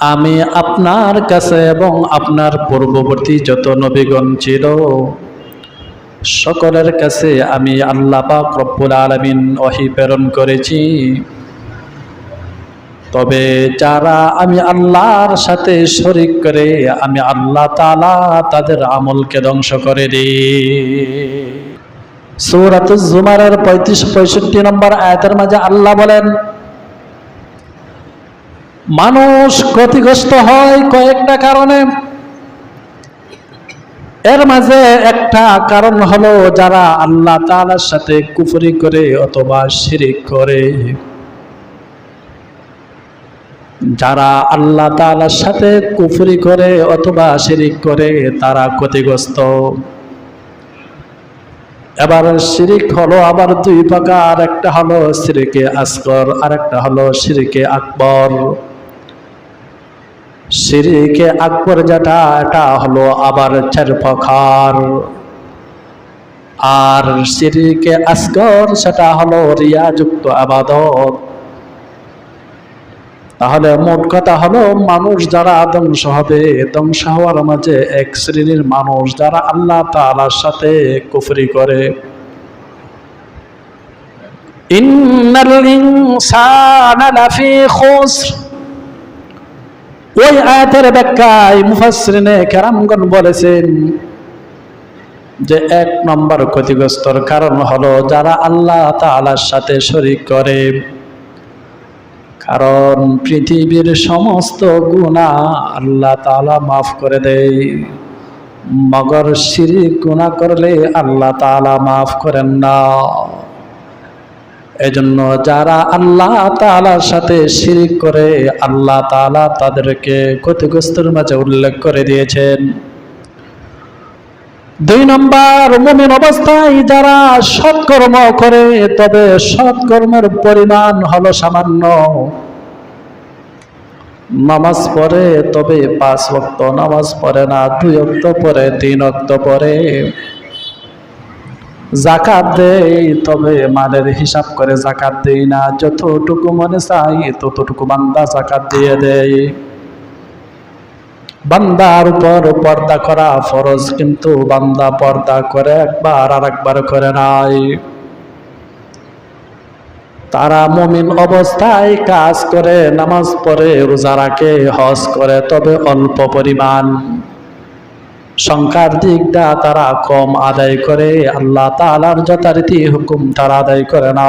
আমি আপনার কাছে এবং আপনার পূর্ববর্তী যত নবীগণ ছিল, সকলের কাছে আমি আল্লাহ পাক রব্বুল আলমিন ওহি প্রেরণ করেছি। তবে যারা আমি আল্লাহর সাথে শরিক করে, আমি আল্লাহ তালা তাদের আমলকে ধ্বংস করে দিই। সৌরাতুজ জুমারের পঁয়ত্রিশ, পঁয়ষট্টি নম্বর আয়াতের মাঝে আল্লাহ বলেন মানুষ ক্ষতিগ্রস্ত হয় কয়েকটা কারণে। এর মাঝে একটা কারণ হলো যারা আল্লাহ তালার সাথে কুফরি করে অথবা শিরিক করে। যারা আল্লাহ তালার সাথে কুফরি করে অথবা শিরিক করে, তারা ক্ষতিগ্রস্ত। এবার শিরিক হলো আবার দুই প্রকার, একটা হলো শিরিকে আসগর আর একটা হলো শিরিকে আকবর। শিরিকে আকবর যেটা, এটা হলো আবার চার প্রকার আর শিরিকে আসগর, সেটা হলো রিয়াযুক্ত আবাদত। তাহলে মোট কথা হলো, মানুষ যারা ধ্বংস হবে, ধ্বংস হওয়ার মাঝে এক শ্রেণির মানুষ যারা আল্লাহ তাআলার সাথে কুফরি করে। ইন্নাল ইনসানা লাফি খুসর। ওই আয়াতের ব্যাখ্যায় মুফাসসিরিনে কেরামগণ বলেছেন যে এক নম্বর ক্ষতিগ্রস্তর কারণ হলো যারা আল্লাহ তাআলার সাথে শরীক করে। কারণ পৃথিবীর সমস্ত গুণা আল্লাহ তাআলা মাফ করে দেয়। মগর শিরিক গুণা করলে আল্লাহ তাআলা মাফ করেন না। এজন্য যারা আল্লাহ তাআলার সাথে শিরিক করে, আল্লাহ তাআলা তাদেরকে ক্ষতিগ্রস্তের মাঝে উল্লেখ করে দিয়েছেন। দুই নম্বর, মুমিন অবস্থায় যারা সৎকর্ম করে, তবে সৎকর্মের পরিমাণ হলো সামান্য। নামাজ পড়ে, তবে পাঁচ ওয়াক্ত নামাজ পড়ে না, দুই অক্ত পরে তিন অক্ত পরে জাকাত দেই, তবে মালের হিসাব করে জাকাত দেই না। যতটুকু মনে চাই, ততটুকু বান্দা জাকাত দিয়ে দেয় বান্দার উপর পর্দা করা ফরজ, কিন্তু বান্দা পর্দা করে একবার আর একবার করে নাই। তারা মমিন অবস্থায় কাজ করে, নামাজ পড়ে, রোজা রাখে, হজ করে, তবে অল্প পরিমাণ। সংখ্যার দিকটা তারা কম আদায় করে, আল্লাহ তালার যথারীতি হুকুম তারা আদায় করে না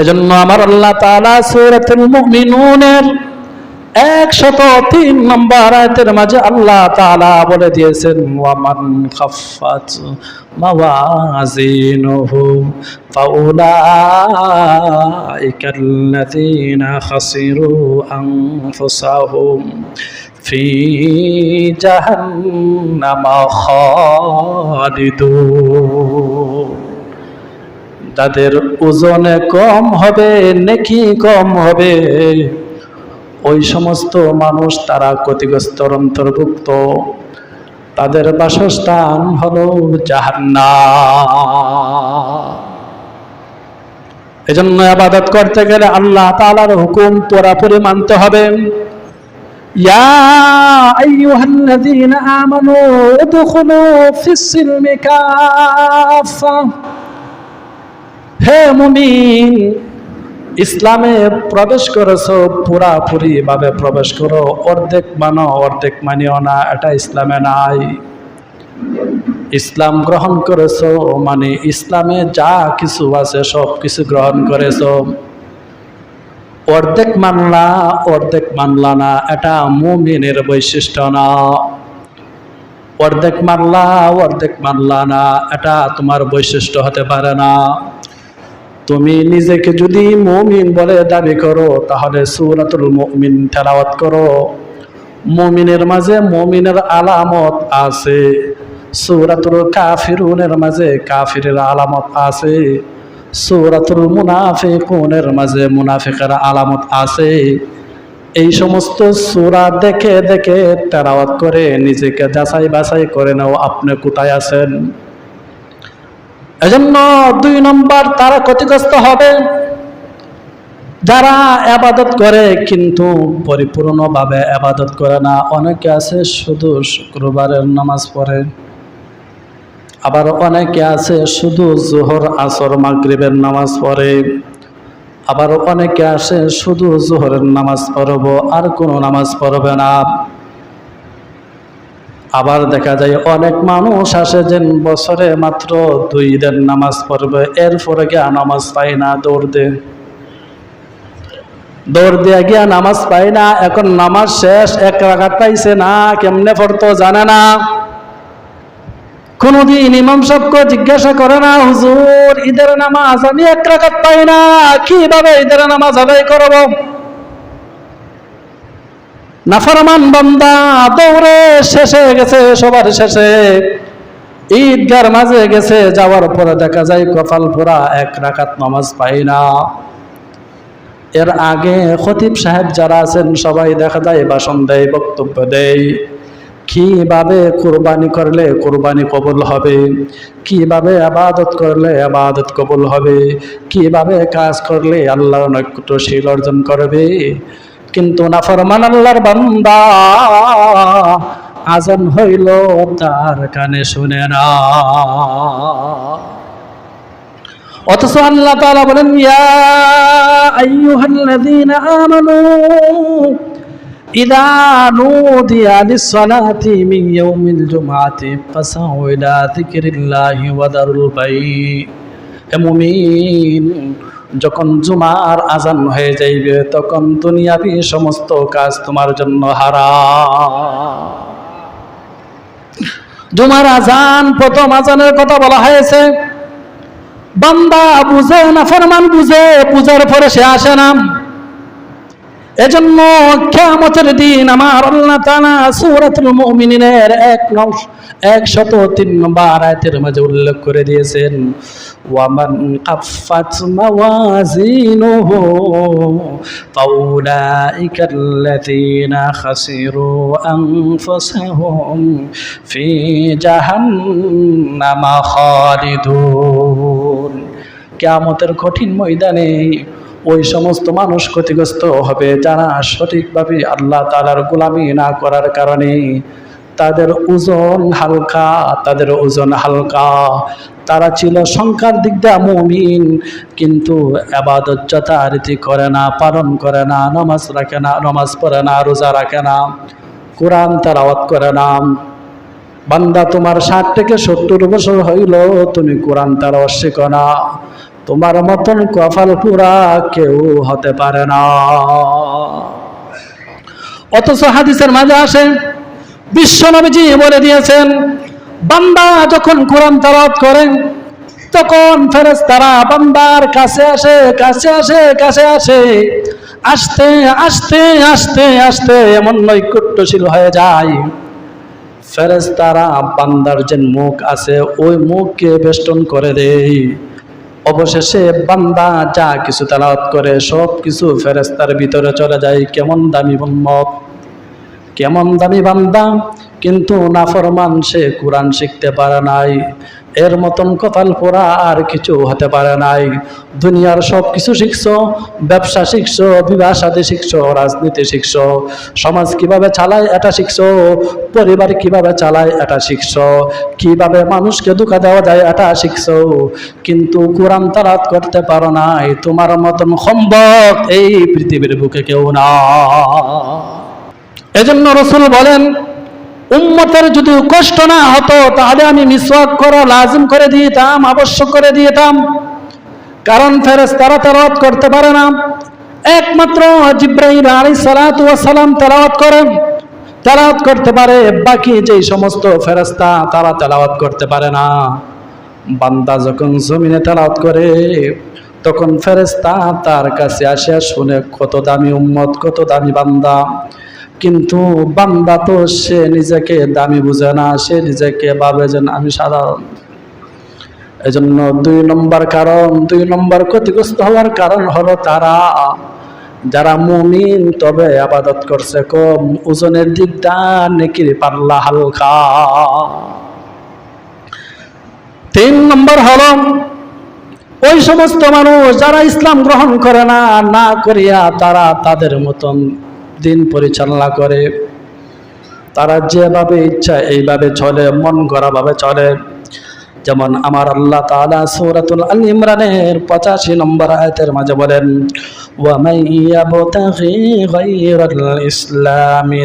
এজন্য আমার আল্লাহ তালা সুরাতুল মুমিনুনের একশত তিন নম্বর আয়াতের মাঝে আল্লাহ তাআলা বলে দিয়েছেন, ওয়ামান খাফাত মাওয়াজিনুহু ফাউলাইকা আল্লাযীনা খাসিরু আনফুসাহুম। ফি জাহান্নামা খালিদুন। যাদের ওজনে কম হবে, নেকি কম হবে, ওই সমস্ত মানুষ তারা ক্ষতিগ্রস্তর অন্তর্ভুক্ত। তাদের বাসস্থান হলো জাহান্না এজন্য আবাদত করতে গেলে আল্লাহ তাআলার হুকুম পুরাপুরি মানতে হবে। ইয়া আইয়ুহাল্লাযীনা আমানু উদখুলু ফিস-সিলমি কাফা হে মুমিন, ইসলামে প্রবেশ করেছ পুরাপুরি ভাবে প্রবেশ করো। অর্ধেক মানো, অর্ধেক মানিও না, এটা ইসলামে নাই। ইসলাম গ্রহণ করেছ মানে ইসলামে যা কিছু আছে সব কিছু গ্রহণ করেছ। অর্ধেক মানলা অর্ধেক মানলা না, এটা মুমিনের বৈশিষ্ট্য না। অর্ধেক মানলা অর্ধেক মানলা না, এটা তোমার বৈশিষ্ট্য হতে পারে না। তুমি নিজেকে যদি মমিন বলে দাবি করো, তাহলে সুরাতুল মমিন তেলাওয়াত করো। মমিনের মাঝে মমিনের আলামত আছে, সুরাতুল কাফিরুনের মাঝে কাফিরের আলামত আছে। সুরাতুল মুনাফিকুনের মাঝে মুনাফিকের আলামত আছে। এই সমস্ত সুরা দেখে দেখে তেলাওয়াত করে নিজেকে যাচাই বাছাই করে নাও, আপনি কোথায় আছেন? এজন্য দুই নম্বর, তারা ক্ষতিগ্রস্ত হবে। যারা আবাদত করে কিন্তু পরিপূর্ণভাবে আবাদত করে না, অনেকে আছে শুধু শুক্রবারের নামাজ পড়ে। আবার অনেকে আছে শুধু জোহর, আসর, মাগরিবের নামাজ পড়ে। আবার অনেকে আসে শুধু জোহরের নামাজ পড়ব, আর কোনো নামাজ পড়বে না। আবার দেখা যায় অনেক মানুষ আসে যে বছরে মাত্র দুই দিন নামাজ পড়বে, এরপরে গিয়া নামাজ পায় না, দৌড় দে দৌড় দিয়া গিয়া নামাজ পায় না, এখন নামাজ শেষ, এক রাখাত পাইছে না, কেমনে পড়তো জানে না। কোনদিন ইমাম সাহেবকে জিজ্ঞাসা করে না, হুজুর, ঈদের নামাজ আমি এক রাখাত পাই না, কীভাবে ঈদের নামাজ আদায় করব? নাফরমান বান্দা দৌড়ে শেষে গেছে, সবার শেষে। ঈদগার মাঝে গেছে, যাওয়ার পরে দেখা যায় কপাল পোড়া এক রাকাত নামাজ পাই না। এর আগে খতিব সাহেব যারা আছেন, সবাই দেখা যায় ভাষণ দেয়, বক্তব্য দেয়। কীভাবে কোরবানি করলে কোরবানি কবুল হবে? কীভাবে আবাদত করলে আবাদত কবুল হবে? কীভাবে কাজ করলে আল্লাহ নৈকট্যশীল অর্জন করবে? কিন্তু নাফরমান আল্লাহর বান্দা আজান হইল তার কানে শুনে না। অথচ আল্লাহ বলেন, ইয়া আমানু যখন জুমার আজান হয়ে যাইবে, তখন দুনিয়াবি সমস্ত কাজ তোমার জন্য হারা জুমার আজান প্রথম আজানের কথা বলা হয়েছে, বান্দা বুঝে না, ফরমান বুঝে পূজার পরে সে আসে না। এজন্য কিয়ামতের দিন আমার আল্লাহ তাআলা সূরাতুল মুমিনিনের এক নং একশত তিন নম্বর আয়াতের মাঝে উল্লেখ করে দিয়েছেন, ওয়ামান কাফাত মাওয়াজিনুহু ফাউলাইকাল্লাযীনা খাসিরু আনফুসাহুম ফি জাহান্নামা খালিদুন। কিয়ামতের কঠিন ময়দানে ওই সমস্ত মানুষ ক্ষতিগ্রস্ত হবে যারা সঠিকভাবে আল্লাহ তালার গোলামি না করার কারণে তাদের ওজন হালকা, তাদের ওজন হালকা। তারা ছিল সংখ্যার দিক দিয়ে মুমিন, কিন্তু আবাদত যথারীতি করে না, পালন করে না, নমাজ রাখে না, নমাজ পড়ে না, রোজা রাখে না, কোরআন তারাওয়াত করে না। বান্দা তোমার ষাট থেকে সত্তর বছর হইল, তুমি কোরআন তার শিখো না। তোমার মতন কপাল পুরা কেউ হতে পারে না। অথচ হাদিসের মাঝে আসে, বিশ্ব নবীজি বলে দিয়েছেন, বান্দা যখন কোরআন তালাত করেন তখন ফেরেস তারা বান্দার কাছে আসে কাছে আসে কাছে আসে, আসতে আসতে আসতে আসতে এমন নৈকট্যশীল হয়ে যায়। ফেরেস তারা বান্দার যে মুখ আছে, ওই মুখকে বেষ্টন করে দেয়। অবশেষে বান্দা যা কিছু তালাওয়াত করে, সব কিছু ফেরেস্তার ভিতরে চলে যায়। কেমন দামি উম্মত? কেমন দামি বান্দা? কিন্তু নাফরমান সে কোরআন শিখতে পারে নাই। এর মতন কপাল পোড়া আর কিছু হতে পারে নাই। দুনিয়ার সব কিছু শিখছো, ব্যবসা শিখছো, বিবাহ সাথে শিখছো, রাজনীতি শিখছো। সমাজ কীভাবে চালায় এটা শিখছো, পরিবার কীভাবে চালায় এটা শিখছো। কীভাবে মানুষকে দুঃখা দেওয়া যায় এটা শিখছো। কিন্তু কোরআন তারাত করতে পারো নাই। তোমার মতন সম্ভব এই পৃথিবীর বুকে কেউ না। এজন্য রসুল বলেন উম্মতের যদি কষ্ট না হতো, তাহলে আমি মিসওয়াক করা লাজিম করে দিতাম, আবশ্যক করে দিতাম। কারণ ফেরেস তারা তেলাওয়াত করতে পারে না। একমাত্র জিব্রাহিম আলী সালাত সালাম তেলাওয়াত করেন তেলাওয়াত করতে পারে, বাকি যেই সমস্ত ফেরেস্তা তারা তেলাওয়াত করতে পারে না। বান্দা যখন জমিনে তেলাওয়াত করে, তখন ফেরেস্তা তার কাছে আসিয়া শুনে, কত দামি উম্মত, কত দামি বান্দা। কিন্তু বান্দা তো সে নিজেকে দামি বুঝে না, সে নিজেকে ভাবে যেন আমি সাধারণ। এজন্য দুই নম্বর কারণ, দুই নম্বর ক্ষতিগ্রস্ত হওয়ার কারণ হলো তারা, যারা মুমিন, তবে আবাদত করছে কম, ওজনের দিকটা নেকির পাল্লা হালকা। তিন নম্বর হলো, ওই সমস্ত মানুষ যারা ইসলাম গ্রহণ করে না না করিয়া তারা তাদের মতন দিন পরিচালনা করে। তারা যেভাবে ইচ্ছা এইভাবে চলে, মন গড়া ভাবে চলে। যেমন আমার আল্লাহ তালা সূরাতুল আল ইমরানের 85 নম্বর আয়তের মাঝে বলেন ইসলামি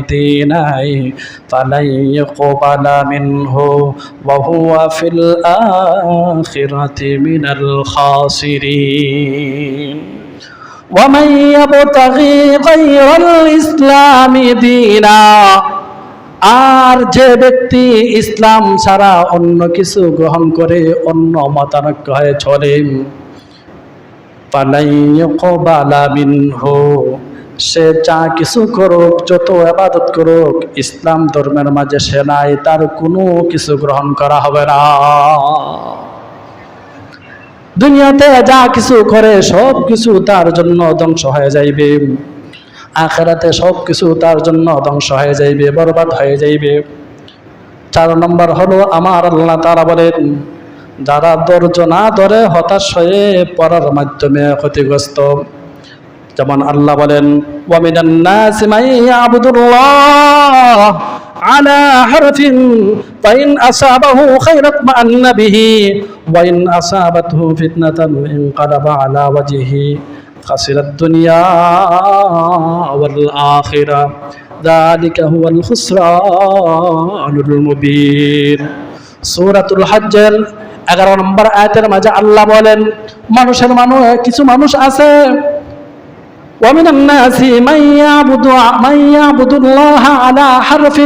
ومن يبتغي غير الإسلام دينا আর যে ব্যক্তি ইসলাম ছাড়া অন্য কিছু গ্রহণ করে অন্য মতানৈক্য হয়ে চলে মিনহু সে যা কিছু করুক যত আবাদত করুক ইসলাম ধর্মের মাঝে সে নাই তার কোনো কিছু গ্রহণ করা হবে না দুনিয়াতে যা কিছু করে, সব কিছু তার জন্য ধ্বংস হয়ে যাইবে। আখেরাতে সব কিছু তার জন্য ধ্বংস হয়ে যাইবে, বরবাদ হয়ে যাইবে। চার নম্বর হলো, আমার আল্লাহ তারা বলেন, যারা ধৈর্য না ধরে হতাশ হয়ে পড়ার মাধ্যমে ক্ষতিগ্রস্ত। যেমন আল্লাহ বলেন ওয়ামিনান নাসি মান ইয়াবুদুল্লাহ। على حرف فإن أصابه خير اطمأن به وإن أصابته فتنة انقلب على وجهه خسر الدنيا والآخرة ذلك هو الخسران المبين সূরাতুল হজ্জের এগারো নম্বর আয়াতের মাঝে আল্লাহ বলেন মানুষের মানুষ কিছু মানুষ আছে ومن الناس من يعبد من يعبد الله على حرف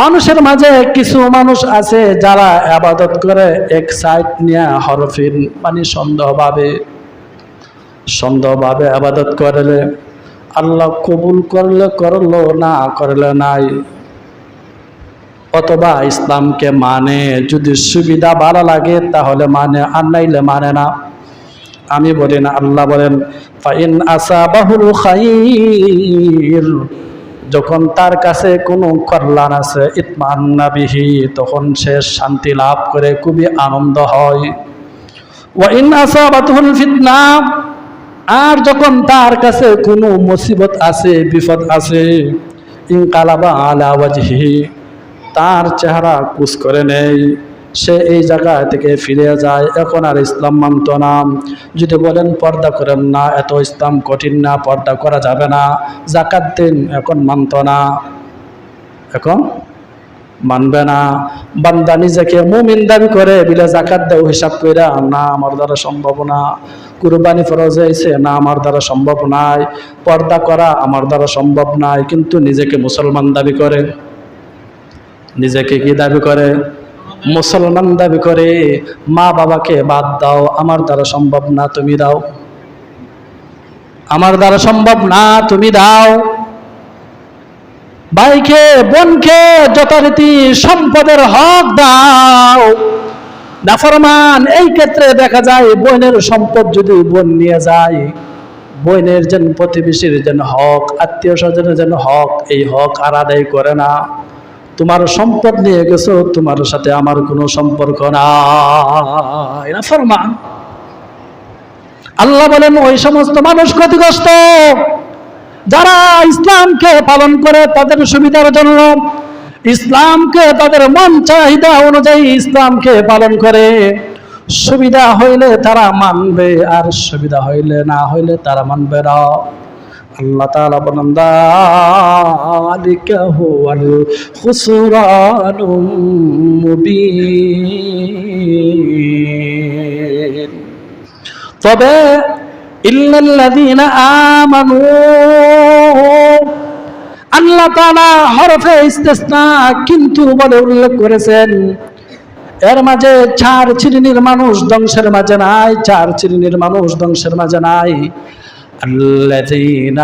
মানুষের মাঝে কিছু মানুষ আছে যারা আবাদত করে এক সাইড নিয়ে হরফিন মানে সন্দেহভাবে সন্দেহভাবে আবাদত করলে আল্লাহ কবুল করলে করলো না করলে নাই অথবা ইসলামকে মানে যদি সুবিধা ভালো লাগে তাহলে মানে আর নাইলে মানে না আমি বলি না, আল্লাহ বলেন, ফাইন আসা বাহুল খাইর। যখন তার কাছে কোনো কল্যাণ আছে ইতমান্নাবিহি তখন সে শান্তি লাভ করে, খুবই আনন্দ হয়। ওয়াইন আসাবাতুল ফিতনা, আর যখন তার কাছে কোনো মুসিবত আছে, বিপদ আছে, ইনকালাবা আলা তার চেহারা কুচ করে নেই সে এই জায়গা থেকে ফিরে যায়। এখন আর ইসলাম মানত না। যদি বলেন, পর্দা করেন না, এত ইসলাম কঠিন না, পর্দা করা যাবে না। জাকাত দিন এখন মানত না। এখন মানবে না। বান্দা নিজেকে মুমিন দাবি করে বিলে জাকাত দেও হিসাব কইরা, না, আমার দ্বারা সম্ভব না। কুরবানি ফরজ হয়েছে, না, আমার দ্বারা সম্ভব নাই। পর্দা করা আমার দ্বারা সম্ভব নাই। কিন্তু নিজেকে মুসলমান দাবি করে। নিজেকে কি দাবি করে? মুসলমান দাবি করে, মা বাবাকে বাদ দাও, আমার দ্বারা সম্ভব না, তুমি দাও। আমার দ্বারা সম্ভব না, তুমি দাও। ভাইকে, বোনকে যথারীতি সম্পদের হক দাও। নাফরমান, এই ক্ষেত্রে দেখা যায়, বোনের সম্পদ যদি বোন নিয়ে যায়, বোনের যেন প্রতিবেশীর যেন হক, আত্মীয় স্বজনের যেন হক, এই হক আর আদায় করে না। তোমার সম্পদ নিয়ে গেছো, তোমার সাথে আমার কোনো সম্পর্ক না, ফরমান। আল্লাহ বলেন, ওই সমস্ত মানুষ ক্ষতিগ্রস্ত। যারা ইসলামকে পালন করে তাদের সুবিধার জন্য, ইসলামকে তাদের মন চাহিদা অনুযায়ী ইসলামকে পালন করে। সুবিধা হইলে তারা মানবে, আর সুবিধা হইলে না হইলে তারা মানবে না। তবে হরফে ইস্তেসনা কিন্তু বলে উল্লেখ করেছেন, এর মাঝে চার শ্রেণির মানুষ ধ্বংসের মাঝে নাই, চার শ্রেণির মানুষ ধ্বংসের মাঝে নাই। الذين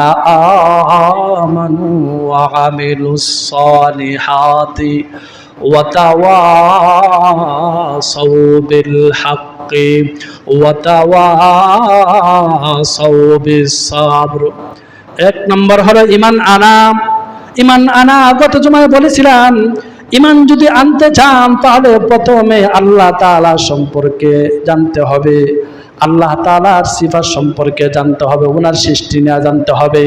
آمنوا وعملوا الصالحات وتواصوا بالحق وتواصوا بالصبر এক নম্বর হলো ইমান আনা ইমান আনা গত জমায় বলেছিলাম ইমান যদি আনতে চান তাহলে প্রথমে আল্লাহ তাআলা সম্পর্কে জানতে হবে আল্লাহ তালার সিফার সম্পর্কে জানতে হবে ওনার সৃষ্টি নিয়ে জানতে হবে।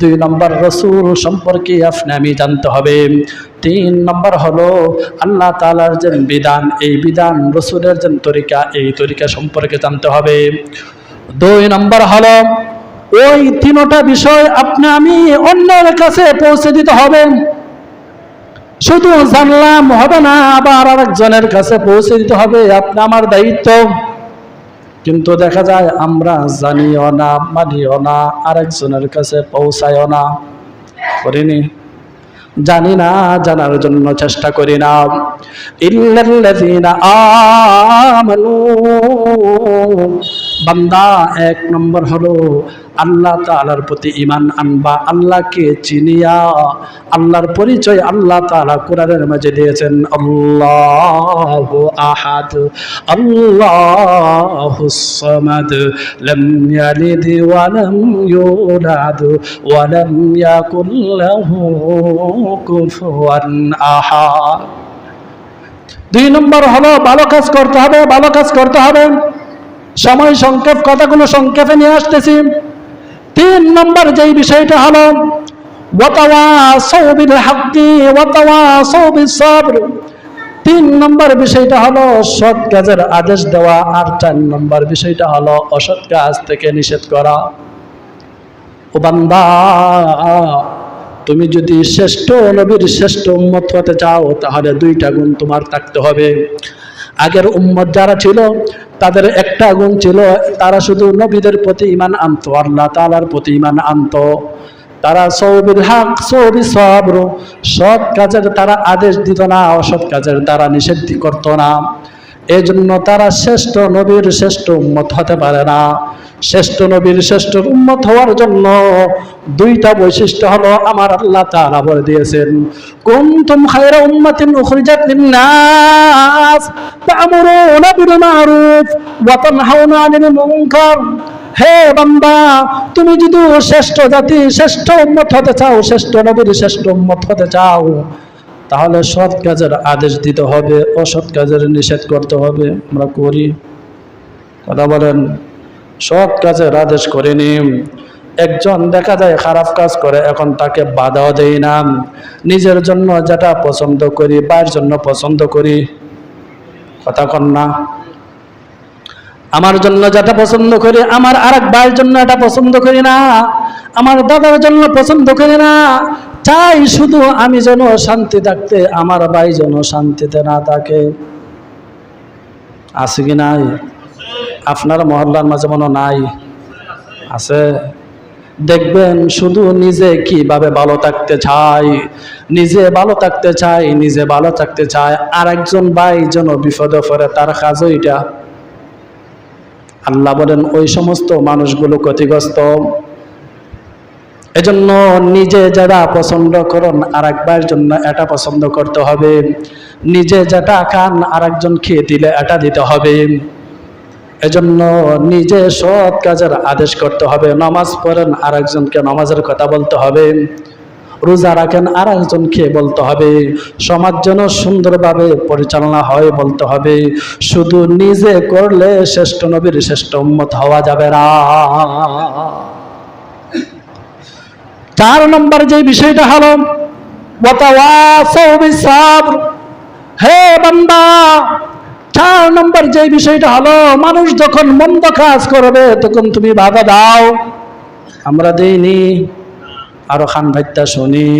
দুই নম্বর রসুল সম্পর্কে আপনি আমি জানতে হবে। তিন নম্বর হলো আল্লাহ তালার যে বিধান, এই বিধান রসুলের যে তরিকা, এই তরিকা সম্পর্কে জানতে হবে। দুই নম্বর হলো ওই তিনোটা বিষয় আপনি আমি অন্যের কাছে পৌঁছে দিতে হবে। শুধু জানলাম হবে না, আবার আরেকজনের কাছে পৌঁছে দিতে হবে। আপনি আমার দায়িত্ব। কিন্তু দেখা যায় আমরা জানিও না, মানিও না, আরেকজনের কাছে পৌঁছায়ও না। করিনি। জানি না, জানার জন্য চেষ্টা করি না। বান্দা এক নম্বর হলো আল্লাহ তাআলার প্রতি ইমান আনবা, আল্লাহকে চিনিয়া, আল্লাহর পরিচয় আল্লাহ তাআলা কোরআনের মাঝে দিয়েছেন, আল্লাহ আহাদ, আল্লাহ ইয়ালিদ ওয়া লাম ইউলাদ, ওয়া লাম ইয়াকুল লাহু কুফুয়ান আহাদ। দুই নম্বর হলো, ভালো কাজ করতে হবে, ভালো কাজ করতে হবে। সময় সংক্ষেপ, কথাগুলো সংক্ষেপে নিয়ে আসতেছি। তিন নম্বর যেই বিষয়টা হলো তিন নম্বর বিষয়টা হলো, সৎ কাজের আদেশ দেওয়া। আর চার নম্বর বিষয়টা হলো, অসৎ কাজ থেকে নিষেধ করা। বান্দা, তুমি যদি শ্রেষ্ঠ নবীর শ্রেষ্ঠ উম্মত হতে চাও, তাহলে দুইটা গুণ তোমার থাকতে হবে। আগের উম্মত যারা ছিল তাদের একটা গুণ ছিল, তারা শুধু নবীদের প্রতি ইমান আনত, আল্লাহ তালার প্রতি ইমান আনত। তারা সৌবির হাক, সৌবি সবর সৎ কাজের তারা আদেশ দিত না অসৎ কাজের তারা নিষেধ করত না। এজন্য জন্য তারা শ্রেষ্ঠ নবীর শ্রেষ্ঠ উন্মত হতে পারে না। শ্রেষ্ঠ নবীর শ্রেষ্ঠ উম্মত হওয়ার জন্য দুইটা বৈশিষ্ট্য হলো, আমার আল্লাহ তাআলা বলে দিয়েছেন, কুনতুম খায়রা উম্মাতিন উখরিজাত লিন-নাস, তা'মুরুনা বিল মা'রুফ ওয়া তানহাউনা আনিল মুনকার। হে বান্দা, তুমি যদি শ্রেষ্ঠ জাতি, শ্রেষ্ঠ উম্মত হতে চাও, শ্রেষ্ঠ নবীর শ্রেষ্ঠ উম্মত হতে চাও, তাহলে সৎ কাজের আদেশ দিতে হবে, অসৎ কাজের নিষেধ করতে হবে। আমরা করি। কথা বলেন। সৎ কাজের আদেশ করিনি একজন দেখা যায় খারাপ কাজ করে, এখন তাকে বাধাও দেই না। নিজের জন্য যেটা পছন্দ করি বাইরের জন্য পছন্দ করি। কথা কন না। আমার জন্য যেটা পছন্দ করি, আমার আরেক ভাইয়ের জন্য এটা পছন্দ করি না। আমার দাদার জন্য পছন্দ করি না। চাই শুধু আমি যেন শান্তি থাকতে, আমার ভাই যেন শান্তিতে না থাকে। আছে কি নাই? আপনার মহল্লার মাঝে মনে নাই, আছে। দেখবেন শুধু নিজে কীভাবে ভালো থাকতে চাই নিজে ভালো থাকতে চাই নিজে ভালো থাকতে চায়। আর একজন ভাই যেন বিপদে পড়ে, তার কাজও এটা আল্লাহ বলেন, ওই সমস্ত মানুষগুলো ক্ষতিগ্রস্ত। এজন্য নিজে যারা পছন্দ করুন আর একবার জন্য এটা পছন্দ করতে হবে। নিজে যেটা খান আর একজন খেয়ে দিলে এটা দিতে হবে। এজন্য নিজে সৎ কাজের আদেশ করতে হবে। নামাজ পড়েন আর একজনকে নামাজের কথা বলতে হবে। রোজা রাখেন আর একজনকে বলতে হবে। সমাজ যেন সুন্দরভাবে পরিচালনা হয় বলতে হবে। শুধু নিজে করলে শ্রেষ্ঠ নবীর শ্রেষ্ঠ উম্মত হওয়া যাবে না। চার নম্বর যে বিষয়টা হলো হে বান্দা চার নম্বর যে বিষয়টা হলো, মানুষ যখন মন্দ কাজ করবে, তখন তুমি বাধা দাও। আমরা দেইনি, আরও খান ভাইটা শুনি।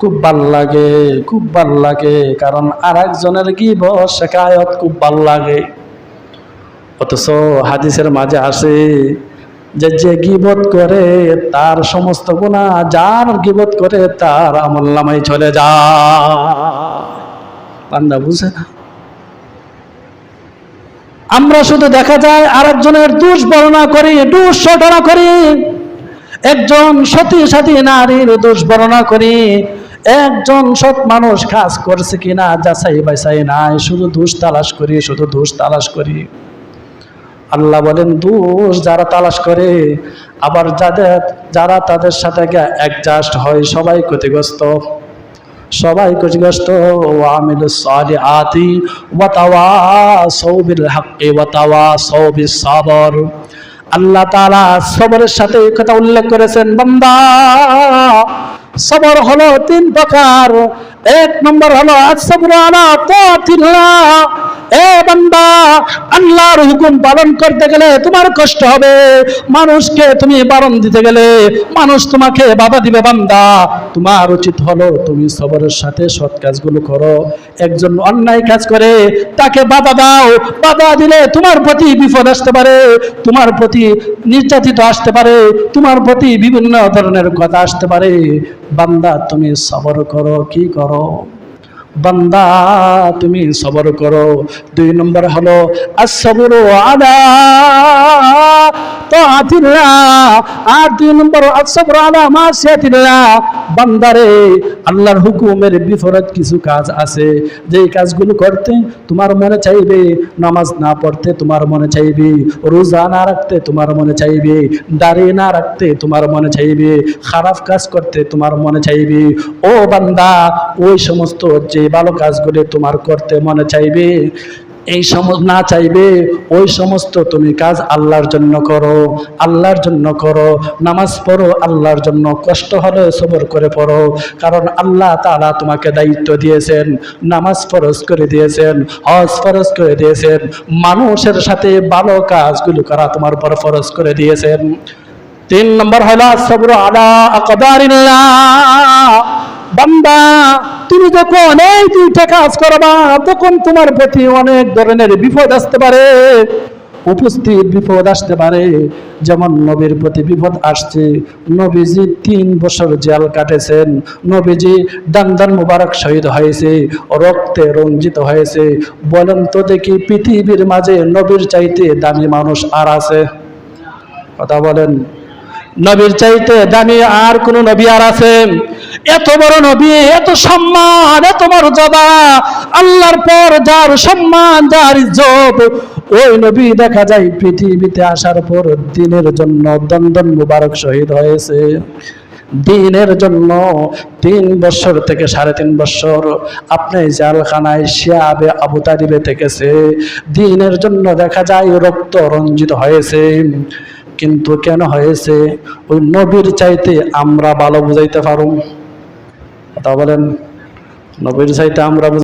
খুব ভালো লাগে, খুব ভালো লাগে, কারণ আর একজনের কি শেখায়ত খুব ভালো লাগে। অথচ হাদিসের মাঝে আসে, যে যে গিবত করে, তার সমস্ত গুণা যার গিবত করে, তার আমল নামাই চলে যা বান্দা বুঝে না। আমরা শুধু দেখা যায় আরেকজনের দোষ বর্ণনা করি, দোষ ঘটনা করি। একজন সতী সাথী নারীর দোষ বর্ণনা করি। একজন সৎ মানুষ কাজ করছে কিনা যাচাই বাছাই নাই, শুধু দোষ তালাশ করি, শুধু দোষ তালাশ করি। আল্লাহ বলেন, দোষ যারা তালাশ করে, আবার যাদের, যারা তাদের সাথে অ্যাডজাস্ট হয়, সবাই ক্ষতিগ্রস্ত। সবাই কষ্ট আমিল সালে আতি ওয়াতাওয়া সৌবিল হাক্কে ওয়াতাওয়া সৌবি সাবর আল্লাহ তালা সবরের সাথে এই কথা উল্লেখ করেছেন, বন্দা, সবর হলো তিন প্রকার। এক নম্বর হলো আল্লাহর হুকুম পালন করতে গেলে তোমার কষ্ট হবে। মানুষকে তুমি বারণ দিতে গেলে মানুষ তোমাকে বাধা দিবে, বান্দা। তোমার উচিত হলো তুমি সবরের সাথে সৎ কাজগুলো করো। একজন অন্যায় কাজ করে, তাকে বাধা দাও। বাধা দিলে তোমার প্রতি বিপদ আসতে পারে, তোমার প্রতি নির্যাতিত আসতে পারে, তোমার প্রতি বিভিন্ন ধরনের কথা আসতে পারে। বান্দা, তুমি সবর করো, কি করো? বান্দা তুমি সবর করো দুই নম্বর হলো আসবর আলা নম্বর হুকুমের কিছু কাজ যেই কাজগুলো করতে তোমার মনে চাইবে না পড়তে তোমার মনে চাইবে রাখতে তোমার মনে চাইবে না রাখতে তোমার মনে চাইবে, খারাপ কাজ করতে তোমার মনে চাইবে। ও বান্দা, ওই সমস্ত যে ভালো কাজগুলি তোমার করতে মনে চাইবে এই সমস্ত না চাইবে, ওই সমস্ত তুমি কাজ আল্লাহর জন্য করো, আল্লাহর জন্য করো। নামাজ পড়ো, আল্লাহর জন্য কষ্ট হলে সবর করে পড়ো। কারণ আল্লাহ তাআলা তোমাকে দায়িত্ব দিয়েছেন, নামাজ ফরজ করে দিয়েছেন, হজ ফরজ করে দিয়েছেন, মানুষের সাথে ভালো কাজগুলো করা তোমার উপর ফরজ করে দিয়েছেন। তিন নম্বর হলো সবর আলা আকদারিল্লাহ। বান্দা, তুমি যখন এই দুইটা কাজ করবা, তখন তোমার প্রতি অনেক ধরনের বিপদ আসতে পারে। উপস্থিত বিপদ আসতে পারে। যেমন নবীর প্রতি বিপদ আসছে, নবীজি তিন বছর জেল কাটেছেন, নবীজি দান্দান মুবারক শহীদ হয়েছে, রক্তে রঞ্জিত হয়েছে। বলেন তো দেখি, পৃথিবীর মাঝে নবীর চাইতে দামি মানুষ আর আছে? কথা বলেন। নবীর চাইতে দামি আর কোন নবী আর আছেন এত বড় নবী, এত সম্মান, এত মর্যাদা। আল্লাহর পর যার সম্মান, যার ইজ্জত, ওই নবী দেখা যায় পৃথিবীতে আসার পর দিনের জন্য দন্দন মুবারক শহীদ হয়েছে। দিনের জন্য তিন বছর থেকে সাড়ে তিন বছর আপনি জালখানায় শিয়াবে আবু তালিবে থেকেছে। দিনের জন্য দেখা যায় রক্ত রঞ্জিত হয়েছে। কিন্তু কেন হয়েছে? ওই নবীর চাইতে আমরা ভালো বুঝাইতে পারো কথা বলেন। নবীর চাইতে আমরা